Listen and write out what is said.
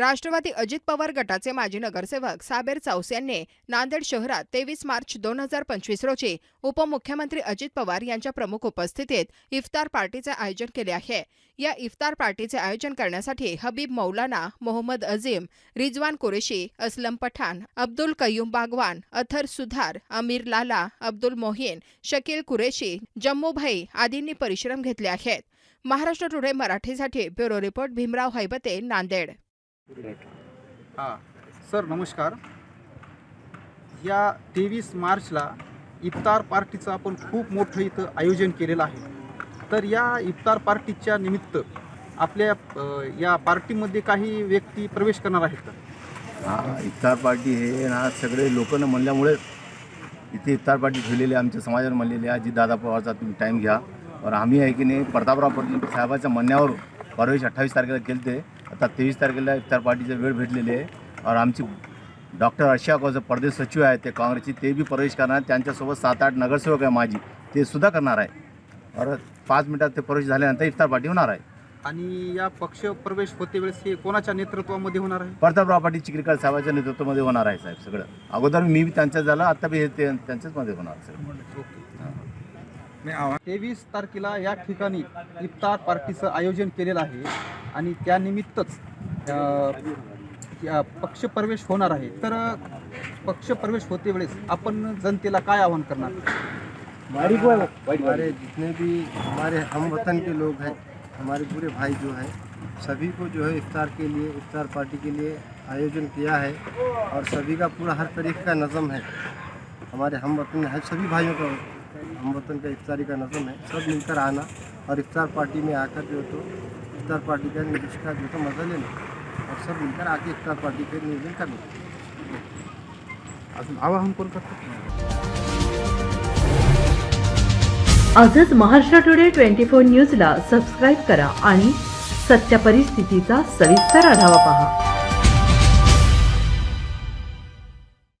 राष्ट्रवादी अजित पवार गटाचे माजी नगरसेवक साबेर चौस यांनी नांदेड शहरात तेवीस मार्च दोन हजार पंचवीस रोजी उपमुख्यमंत्री अजित पवार यांच्या प्रमुख उपस्थितीत इफ्तार पार्टीचे आयोजन केले आहे. या इफ्तार पार्टीचे आयोजन करण्यासाठी हबीब मौलाना मोहम्मद अझीम रिजवान कुरेशी असलम पठाण अब्दुल कय्यूम बागवान अथर सुधार अमीर लाला अब्दुल मोहीन शकील कुरेशी जम्मू भाई आदींनी परिश्रम घेतले आहेत. महाराष्ट्र टुडे मराठीसाठी ब्युरो रिपोर्ट भीमराव हैबते नांदेड. हां. सर नमस्कार. या तेवीस मार्चला इफ्तार पार्टीचं आपण खूप मोठं इथं आयोजन केलेलं आहे. तर या इफ्तार पार्टीच्या निमित्त आपल्या या पार्टीमध्ये काही व्यक्ती प्रवेश करणार आहेत हां इफ्तार पार्टी हे ना सगळे लोकांना म्हणल्यामुळे इथे इफ्तार पार्टी ठेवलेली आमच्या समाजाने म्हणलेली आहे. जी दादा पवारचा तुम्ही टाईम घ्या. और आम्ही आहे की नाही प्रतापराव पाटील साहेबाच्या म्हणण्यावर परवेश अठ्ठावीस तारखेला केले ते आता तेवीस तारखेला इफ्तार पार्टीची वेळ भेटलेली आहे. और आमची डॉक्टर अर्षा जो परदेश सचिव आहेत ते काँग्रेसची ते बी प्रवेश करणार. त्यांच्यासोबत सात आठ नगरसेवक आहे माझी. ते सुद्धा करणार आहे. और पाच मिनिटात ते प्रवेश झाल्यानंतर इफ्तार पार्टी होणार आहे. आणि या पक्ष प्रवेश होते वेळेस हे कोणाच्या नेतृत्वामध्ये होणार आहे? प्रतापराव पाटील चिखलीकर साहेबाच्या नेतृत्वामध्ये होणार आहे साहेब सगळं. अगोदर मी बी त्यांच्यात झालं आता बी हे ते त्यांच्याचमध्ये होणार सगळं. ओके. तेवीस तारखेला या ठिकाणी इफ्तार पार्टीचं आयोजन केलेलं आहे आणि त्यानिमित्तच पक्षप्रवेश होणार आहे. तर पक्षप्रवेश होते वेळेस आपण जनतेला काय आवाहन करणार? हमारे जितने भी हमारे हम वतन के लोग हैं हमारे पूरे भाई जो हैं सभी को जो है इफ्तार के लिए इफ्तार पार्टी के लिए आयोजन किया है और सभी का पूरा हर तरीके का नज़म है। हमारे हम वतन है सभी भाइयों का हम वतन का इफ्तारी का नज़म है सब मिलकर आना और इफ्तार पार्टी में आकर जो तो इफ्तार पार्टी का नियुक्त का जो तो मज़ा लेना और सब मिलकर आके इफ्तार पार्टी के नियोजन करना। अजून आवाहन कोण करतो आजच महाराष्ट्र टुडे ट्वेंटी फोर न्यूजला सबस्क्राईब करा आणि सत्य परिस्थितीचा सविस्तर आढावा पहा.